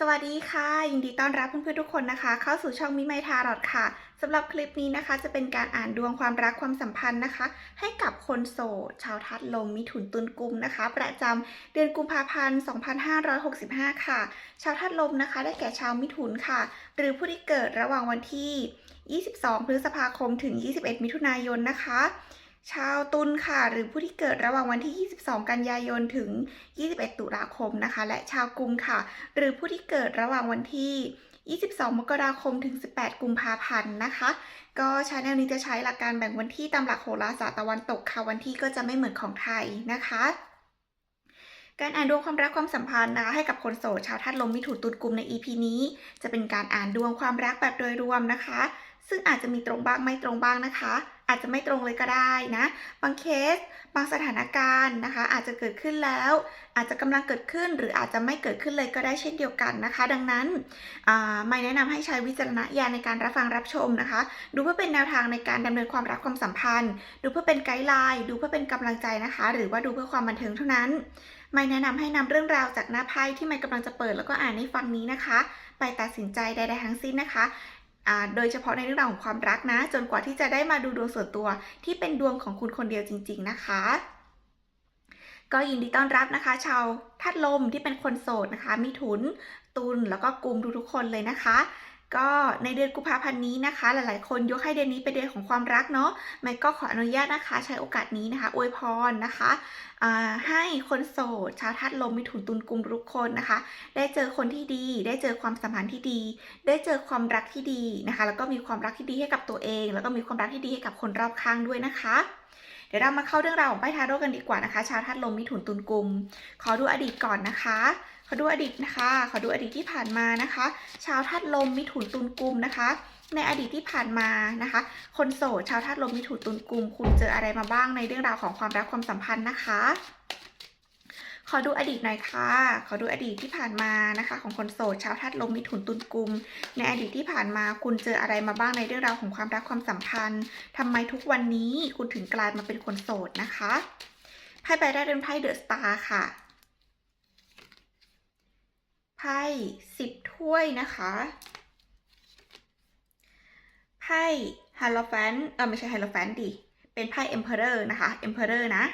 สวัสดีค่ะ ยินดีต้อนรับเพื่อนๆทุกคนนะคะ เข้าสู่ช่องมิไมทารอดค่ะสำหรับคลิปนี้นะคะ จะเป็นการอ่านดวงความรักความสัมพันธ์นะคะ ให้กับคนโสด ชาวทัดลมมิถุนตุลกุมนะคะ ประจำเดือนกุมภาพันธ์ 2565 ค่ะ ชาวทัดลมนะคะ ได้แก่ชาวมิถุนค่ะ หรือผู้ที่เกิดระหว่างวันที่ 22 พฤษภาคมถึง 21 มิถุนายนนะคะ ชาวตุลค่ะ หรือผู้ที่เกิดระหว่างวันที่ 22 กันยายนถึง 21 ตุลาคมนะคะ และชาวกุมค่ะ หรือผู้ที่เกิดระหว่างวันที่ 22 มกราคมถึง 18 กุมภาพันธ์นะคะ ก็ชาแนลนี้จะใช้หลักการแบ่งวันที่ตามหลักโหราศาสตร์ตะวันตกค่ะ วันที่ก็จะไม่เหมือนของไทยนะคะการอ่านดวงความรักความสัมพันธ์นะคะให้กับคนโสดชาวธาตุลมมิถุนตุลกุมใน EP นี้ จะเป็นการอ่านดวงความรักแบบโดยรวมนะคะ ซึ่งอาจจะมีตรงบ้างไม่ตรงบ้างนะคะ อาจจะไม่ตรงเลยก็ได้นะ บางเคส บางสถานการณ์นะคะ อาจจะเกิดขึ้นแล้ว อาจจะกำลังเกิดขึ้น หรืออาจจะไม่เกิดขึ้นเลยก็ได้เช่นเดียวกันนะคะ ดังนั้นไม่แนะนำให้ใช้วิจารณญาณในการรับฟังรับชมนะคะ ดูเพื่อเป็นแนวทางในการดำเนินความรักความสัมพันธ์ ดูเพื่อเป็นไกด์ไลน์ ดูเพื่อเป็นกำลังใจนะคะ หรือว่าดูเพื่อความบันเทิงเท่านั้นไม่แนะนำให้นำเรื่องราวจากหน้าไพ่ที่ไม่กำลังจะเปิดแล้วก็อ่านให้ฟังนี้นะคะ ไปตัดสินใจใดๆทั้งสิ้นนะคะ โดยเฉพาะในเรื่องราวของความรักนะ จนกว่าที่จะได้มาดูดวงส่วนตัวที่เป็นดวงของคุณคนเดียวจริง ๆ นะคะ ก็ยินดีต้อนรับนะคะ ชาวธาตุลมที่เป็นคนโสดนะคะ มีถุนตุลแล้วก็กลุ่มทุกๆคนเลยนะคะ ก็ในเดือนกุมภาพันธ์นี้นะคะ หลายๆ คนยกให้เดือนนี้เป็นเดือนของความรักเนาะไม่ก็ขออนุญาตนะคะ ใช้โอกาสนี้นะคะ อวยพรนะคะให้คนโสด ชาวธาตุลมมิถุนตุลกุมทุกคนนะคะ ได้เจอคนที่ดี ได้เจอความสัมพันธ์ที่ดี ได้เจอความรักที่ดีนะคะ แล้วก็มีความรักที่ดีให้กับตัวเอง แล้วก็มีความรักที่ดีให้กับคนรอบข้างด้วยนะคะเดี๋ยวเรามาเข้าเรื่องราวของไพ่ทาโร่กันดีกว่านะคะ ชาวธาตุลมมิถุนตุลกุม ขอดูอดีตก่อนนะคะ ขอดูอดีตนะคะ ขอดูอดีตที่ผ่านมานะคะ ชาวธาตุลมมิถุนตุลกุมนะคะ ในอดีตที่ผ่านมานะคะ คนโสดชาวธาตุลมมิถุนตุลกุม คุณเจออะไรมาบ้างในเรื่องราวของความรักความสัมพันธ์นะคะ ขอดูอดีตหน่อยค่ะ ขอดูอดีตที่ผ่านมานะคะ ของคนโสดชาวธาตุลมมิถุนตุลกุม ในอดีตที่ผ่านมาคุณเจออะไรมาบ้างในเรื่องราวของความรักความสัมพันธ์ทำไมทุกวันนี้คุณถึงกลายมาเป็นคนโสดนะคะไพ่ใบแรกเป็นไพ่เดอะสตาร์ค่ะ ไพ่สิบถ้วยนะคะไพ่ฮาโลแฟนเออไม่ใช่ฮาโลแฟนดิเป็นไพ่เอ็มเพอเรอร์นะคะเอ็มเพอเรอร์นะ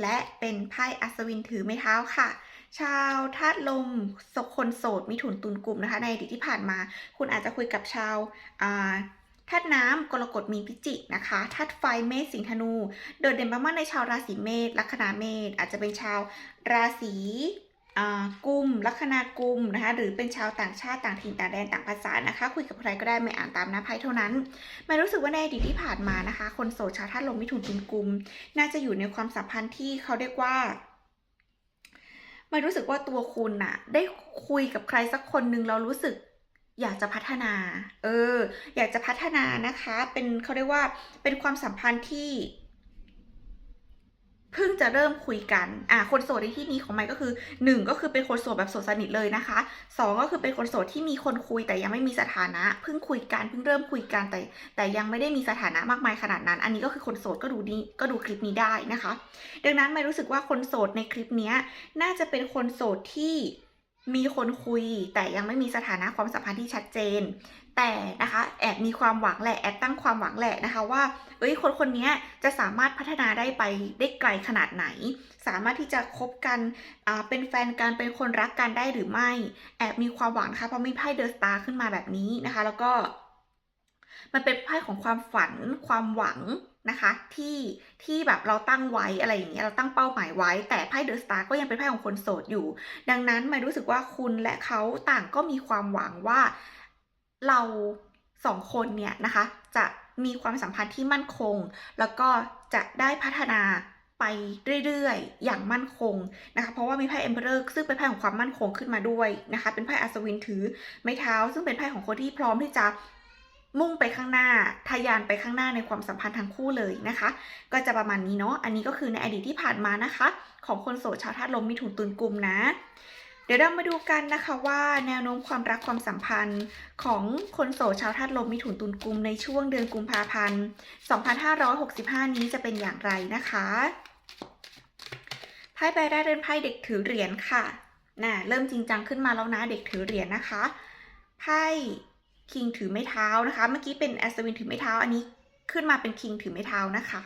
และเป็นไพ่อัศวินถือไม้เท้าค่ะ ชาวธาตุลมสกคนโสดมิถุนตุลกลุ่มนะคะ ในอดีตที่ผ่านมา คุณอาจจะคุยกับชาวาธาตุน้ำกรกฎมีพิจิกนะคะธาตุไฟเมษสิงห์ธนู โดดเด่นมากๆในชาวราศีเมษลัคนาเมษอาจจะเป็นชาวราศี กุมลัคนากุมนะคะหรือเป็นชาวต่างชาติต่างถิ่นต่างแดนต่างภาษานะคะ คุยกับใครก็ได้ไม่อ่านตามหน้าไพ่เท่านั้นม่รู้สึกว่าในอดีตที่ผ่านมานะคะ คนโสดชาวธาตุลมมิถุนตุลกุม น่าจะอยู่ในความสัมพันธ์ที่เขาเรียกว่าม่รู้สึกว่าตัวคุณน่ะ ได้คุยกับใครสักคนหนึ่งเรารู้สึกอยากจะพัฒนา เออ อยากจะพัฒนานะคะ เป็นเขาเรียกว่าเป็นความสัมพันธ์ที่ เพิ่งจะเริ่มคุยกัน อ่า คนโสดในที่นี้ของไมค์ก็คือหนึ่งก็คือเป็นคนโสดแบบโสดสนิทเลยนะคะสองก็คือเป็นคนโสดที่มีคนคุยแต่ยังไม่มีสถานะ เพิ่งคุยกันเพิ่งเริ่มคุยกันแต่ แต่ยังไม่ได้มีสถานะมากมายขนาดนั้น อันนี้ก็คือคนโสดก็ดูนี้ก็ดูคลิปนี้ได้นะคะ ดังนั้นไม่รู้สึกว่าคนโสดในคลิปนี้น่าจะเป็นคนโสดที่ มีคนคุยแต่ยังไม่มีสถานะความสัมพันธ์ที่ชัดเจน แต่นะคะแอบมีความหวังแหละแอบตั้งความหวังแหละนะคะว่าเอ้ยคนคนนี้จะสามารถพัฒนาได้ไปได้ไกลขนาดไหน สามารถที่จะคบกันเป็นแฟนกันเป็นคนรักกันได้หรือไม่ แอบมีความหวังนะคะเพราะมีไพ่เดอะสตาร์ขึ้นมาแบบนี้นะคะ แล้วก็มันเป็นไพ่ของความฝันความหวัง นะคะที่ที่แบบเราตั้งไว้อะไรอย่างเงี้ยเราตั้งเป้าหมายไว้ แต่ไพ่เดอะสตาร์ก็ยังเป็นไพ่ของคนโสดอยู่ ดังนั้นไม่รู้สึกว่าคุณและเขาต่างก็มีความหวังว่าเราสองคนเนี่ยนะคะจะมีความสัมพันธ์ที่มั่นคง แล้วก็จะได้พัฒนาไปเรื่อยๆ อย่างมั่นคงนะคะ เพราะว่ามีไพ่เอ็มเพอเรอร์ซึ่งเป็นไพ่ของความมั่นคงขึ้นมาด้วยนะคะ เป็นไพ่อัศวินถือไม้เท้า ซึ่งเป็นไพ่ของคนที่พร้อมที่จะ มุ่งไปข้างหน้าทะยานไปข้างหน้าในความสัมพันธ์ทั้งคู่เลยนะคะ ก็จะประมาณนี้เนาะอันนี้ก็คือในอดีตที่ผ่านมานะคะ ของคนโสดชาวธาตุลมมิถุนตุลกลุ่มนะ เดี๋ยวเรามาดูกันนะคะว่าแนวโน้มความรักความสัมพันธ์ของคนโสดชาวธาตุลมมิถุนตุลกลุ่มในช่วงเดือนกุมภาพันธ์2565 นี้จะเป็นอย่างไรนะคะไพ่ใบแรกเป็นไพ่เด็กถือเหรียญค่ะน่ะเริ่มจริงจังขึ้นมาแล้วนะเด็กถือเหรียญนะคะไพ่ คิงถือไม้เท้านะคะ เมื่อกี้เป็นแอัศวินถือไม้เท้า อันนี้ขึ้นมาเป็นคิงถือไม้เท้านะคะ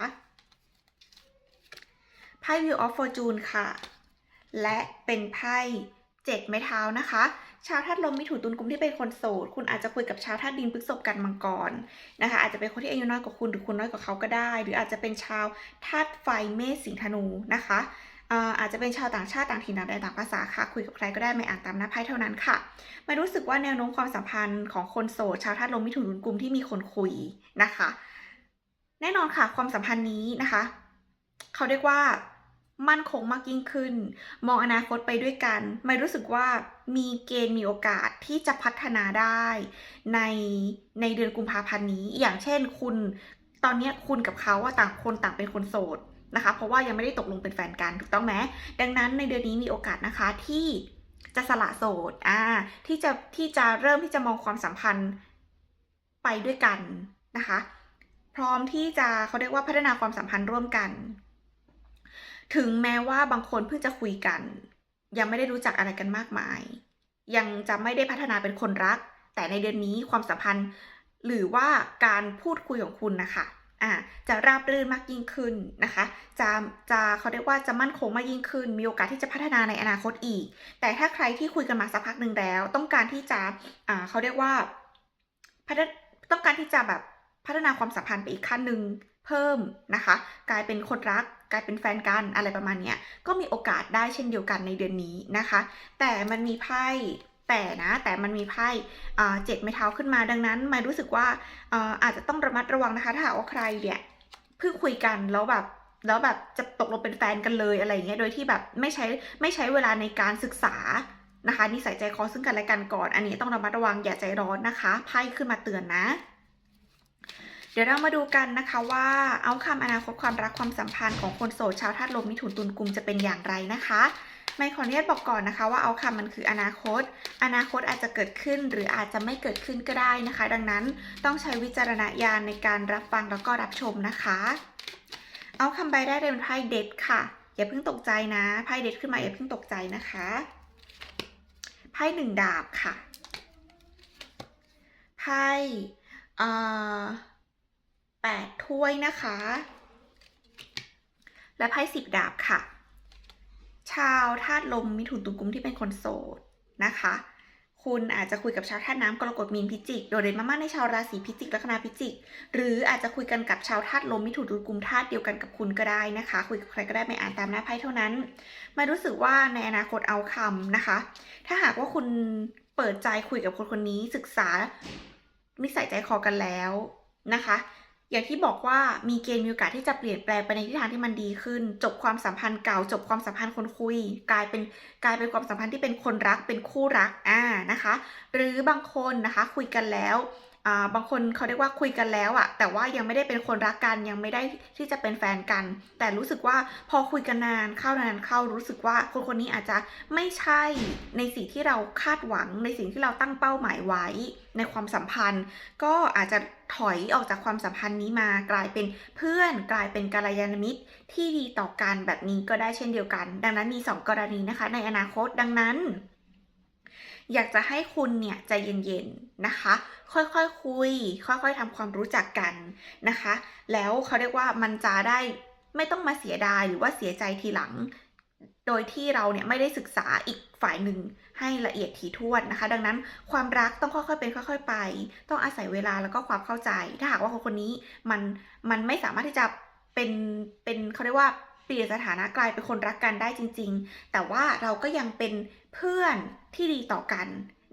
ไพ่ Wheel of Fortune ค่ะ และเป็นไพ่เจ็ดไม้เท้านะคะ ชาวธาตุลมมิถุนตุลกุมที่เป็นคนโสด คุณอาจจะคุยกับชาวธาตุดินพฤษภกันมังกรนะคะ อาจจะเป็นคนที่อายุน้อยกว่าคุณหรือคุณน้อยกว่าเขาก็ได้ หรืออาจจะเป็นชาวธาตุไฟเมษสิงธนูนะคะ อาจจะเป็นชาวต่างชาติต่างถิ่นต่างแดนต่างภาษาค่ะ คุยกับใครก็ได้ไม่อ่านตามหน้าไพ่เท่านั้นค่ะไม่รู้สึกว่าแนวโน้มความสัมพันธ์ของคนโสดชาวธาตุลมมิถุนตุลกุมที่มีคนคุยนะคะ แน่นอนค่ะความสัมพันธ์นี้นะคะ เขาเรียกว่ามั่นคงมากยิ่งขึ้น มองอนาคตไปด้วยกัน ไม่รู้สึกว่ามีเกณฑ์มีโอกาสที่จะพัฒนาได้ในในเดือนกุมภาพันธ์นี้ อย่างเช่นคุณตอนนี้คุณกับเขาว่าต่างคนต่างเป็นคนโสด นะคะ เพราะว่ายังไม่ได้ตกลงเป็นแฟนกันถูกต้องไหมดังนั้นในเดือนนี้มีโอกาสนะคะที่จะสละโสดอ่าที่จะที่จะเริ่มที่จะมองความสัมพันธ์ไปด้วยกันนะคะ พร้อมที่จะเขาเรียกว่าพัฒนาความสัมพันธ์ร่วมกัน ถึงแม้ว่าบางคนเพิ่งจะคุยกัน ยังไม่ได้รู้จักอะไรกันมากมาย ยังจะไม่ได้พัฒนาเป็นคนรัก แต่ในเดือนนี้ความสัมพันธ์หรือว่าการพูดคุยของคุณนะคะ อ่าจะราบรื่นมากยิ่งขึ้นนะคะ จะจะเขาเรียกว่าจะมั่นคงมากยิ่งขึ้น มีโอกาสที่จะพัฒนาในอนาคตอีก แต่ถ้าใครที่คุยกันมาสักพักหนึ่งแล้ว ต้องการที่จะอ่าเขาเรียกว่าพัฒต้องการที่จะแบบพัฒนาความสัมพันธ์ไปอีกขั้นหนึ่งเพิ่มนะคะ กลายเป็นคนรักกลายเป็นแฟนกันอะไรประมาณเนี้ยก็มีโอกาสได้เช่นเดียวกันในเดือนนี้นะคะ แต่มันมีไพ่ แต่นะแต่มันมีไพ่เจ็ดไม้เท้าขึ้นมาดังนั้นไม่รู้สึกว่าอาอาจจะต้องระมัดระวังนะคะ ถ้าหากว่าใครเนี่ยเพิ่งคุยกันแล้วแบบแล้วแบบจะตกลงเป็นแฟนกันเลยอะไรอย่างเงี้ยโดยที่แบบไม่ใช้ไม่ใช้เวลาในการศึกษานะคะนิสัยใจคอซึ่งกันและกันก่อน อันนี้ต้องระมัดระวังอย่าใจร้อนนะคะไพ่ขึ้นมาเตือนนะ เดี๋ยวเรามาดูกันนะคะว่าเอาคำอนาคตความรักความสัมพันธ์ของคนโสดชาวธาตุลมมิถุนตุลกุมจะเป็นอย่างไรนะคะ ไม่ขออนุญาตบอกก่อนนะคะ ว่าเอาคำมันคืออนาคต อนาคตอาจจะเกิดขึ้นหรืออาจจะไม่เกิดขึ้นก็ได้นะคะ ดังนั้นต้องใช้วิจารณญาณในการรับฟังแล้วก็รับชมนะคะ เอาคำใบได้เป็นไพ่เด็ดค่ะ อย่าเพิ่งตกใจนะไพ่เด็ดขึ้นมาอย่าเพิ่งตกใจนะคะไพ่หนึ่งดาบค่ะไพ่เอ่อแปดถ้วยนะคะ และไพ่สิบดาบค่ะ ชาวธาตุลมมิถุนตุลกุมที่เป็นคนโสดนะคะ คุณอาจจะคุยกับชาวธาตุน้ำกรกฎมีนพิจิก โดดเด่นมากๆในชาวราศีพิจิกลัคนาพิจิก หรืออาจจะคุยกันกับชาวธาตุลมมิถุนตุลกุมธาตุเดียวกันกับคุณก็ได้นะคะ คุยกับใครก็ได้ไม่อ่านตามหน้าไพ่เท่านั้นไม่รู้สึกว่าในอนาคตเอาคำนะคะ ถ้าหากว่าคุณเปิดใจคุยกับคนคนนี้ศึกษานิสัยใจคอกันแล้วนะคะ อย่างที่บอกว่ามีเกณฑ์มีโอกาสที่จะเปลี่ยนแปลงไปในทิศทางที่มันดีขึ้น จบความสัมพันธ์เก่า จบความสัมพันธ์คนคุย กลายเป็นกลายเป็นความสัมพันธ์ที่เป็นคนรักเป็นคู่รักอ่านะคะ หรือบางคนนะคะคุยกันแล้วอ่าบางคนเขาเรียกว่าคุยกันแล้วอะแต่ว่ายังไม่ได้เป็นคนรักกันยังไม่ได้ที่จะเป็นแฟนกัน แต่รู้สึกว่าพอคุยกันนานเข้านานเข้ารู้สึกว่าคนคนนี้อาจจะไม่ใช่ในสิ่งที่เราคาดหวังในสิ่งที่เราตั้งเป้าหมายไว้ในความสัมพันธ์ ก็อาจจะ ถอยออกจากความสัมพันธ์นี้มากลายเป็นเพื่อนกลายเป็นกัลยาณมิตรที่ดีต่อกันแบบนี้ก็ได้เช่นเดียวกัน ดังนั้นมี 2 กรณีนะคะ ในอนาคตดังนั้น อยากจะให้คุณเนี่ยใจเย็นๆนะคะ ค่อยๆคคุย ค่อยๆทำความรู้จักกันนะคะ แล้วเขาเรียกว่ามันจะได้ไม่ต้องมาเสียดายหรือว่าเสียใจทีหลัง โดยที่เราเนี่ยไม่ได้ศึกษาอีกฝ่ายหนึ่ง ให้ละเอียดถี่ถ้วนนะคะ ดังนั้นความรักต้องค่อยๆเป็นค่อย ๆ ไป ต้องอาศัยเวลาแล้วก็ความเข้าใจ ถ้าหากว่าคนคนนี้มันมันไม่สามารถที่จะเป็นเป็นเขาเรียกว่าเปลี่ยนสถานะกลายเป็นคนรักกันได้จริง ๆ แต่ว่าเราก็ยังเป็นเพื่อนที่ดีต่อกัน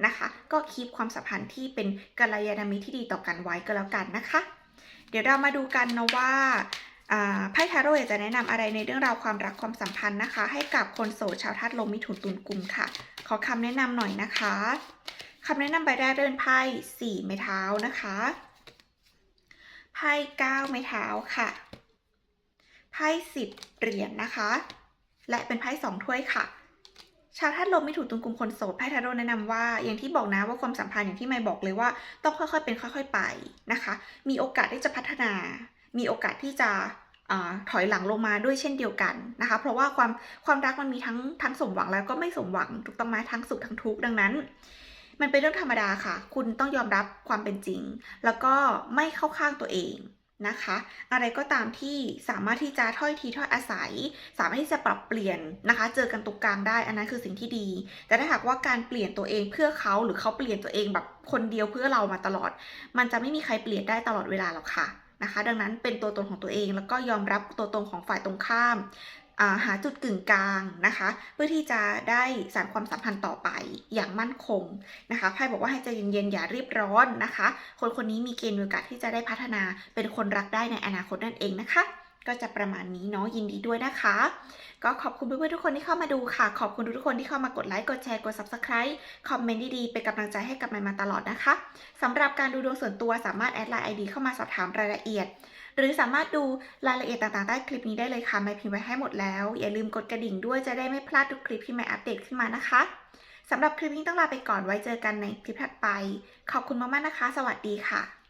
นะคะ ก็คีปความสัมพันธ์ที่เป็นกัลยาณมิตรที่ดีต่อกันไว้ก็แล้วกันนะคะ เดี๋ยวเรามาดูกันนะว่าไพ่ทาโร่จะแนะนำอะไรในเรื่องราวความรักความสัมพันธ์นะคะ ให้กับคนโสดชาวธาตุลมมิถุนตุลกุมค่ะ ขอคำแนะนำหน่อยนะคะคำแนะนำใบแรกเดินไพ่สี่ไม้เท้านะคะไพ่เก้าไม้เท้าค่ะไพ่สิบเหรียญนะคะ และเป็นไพ่สองถ้วยค่ะชาวธาตุลมมิถุนตุลกุมคนโสดไพ่ทาโร่แนะนำว่าอย่างที่บอกนะว่าความสัมพันธ์อย่างที่ไม่บอกเลยว่า ต้องค่อยๆเป็นค่อย ๆไปนะคะ มีโอกาสที่จะพัฒนา มีโอกาสที่จะ ถอยหลังลงมาด้วยเช่นเดียวกันนะคะ เพราะว่าความความรักมันมีทั้งทั้งสมหวังแล้วก็ไม่สมหวังถูกต้องไหมทั้งสุขทั้งทุกข์ดังนั้น มันเป็นเรื่องธรรมดาค่ะ คุณต้องยอมรับความเป็นจริง แล้วก็ไม่เข้าข้างตัวเองนะคะ อะไรก็ตามที่สามารถที่จะถ้อยทีถ้อยอาศัย สามารถที่จะปรับเปลี่ยนนะคะ เจอกันตรงกลางได้อันนั้นคือสิ่งที่ดี แต่ถ้าหากว่าการเปลี่ยนตัวเองเพื่อเขาหรือเขาเปลี่ยนตัวเองแบบคนเดียวเพื่อเรามาตลอด มันจะไม่มีใครเปลี่ยนได้ตลอดเวลาหรอกค่ะ นะคะ ดังนั้นเป็นตัวตนของตัวเอง แล้วก็ยอมรับตัวตนของฝ่ายตรงข้ามาหาจุดกึ่งกลางนะคะ เพื่อที่จะได้สานความสัมพันธ์ต่อไปอย่างมั่นคงนะคะไพ่บอกว่าให้ใจเย็นๆอย่ารีบร้อนนะคะ คนคนนี้มีเกณฑ์โอกาสที่จะได้พัฒนาเป็นคนรักได้ในอนาคตนั่นเองนะคะ ก็จะประมาณนี้เนาะยินดีด้วยนะคะ ก็ขอบคุณเพื่อนๆทุกคนที่เข้ามาดูค่ะ ขอบคุณทุกคนที่เข้ามากดไลค์กดแชร์กด subscribe คอมเมนต์ดีๆเป็นกำลังใจให้กับมันมาตลอดนะคะสำหรับการดูดวงส่วนตัวสามารถแอดไลน์ ID เข้ามาสอบถามรายละเอียด หรือสามารถดูรายละเอียดต่างๆใต้คลิปนี้ได้เลยค่ะไม่พิมพ์ไว้ให้หมดแล้ว อย่าลืมกดกระดิ่งด้วยจะได้ไม่พลาดทุกคลิปที่ไม่อัปเดตขึ้นมานะคะสำหรับคลิปนี้ต้องลาไปก่อนไว้เจอกันในคลิปถัดไป ขอบคุณมากๆนะคะ สวัสดีค่ะ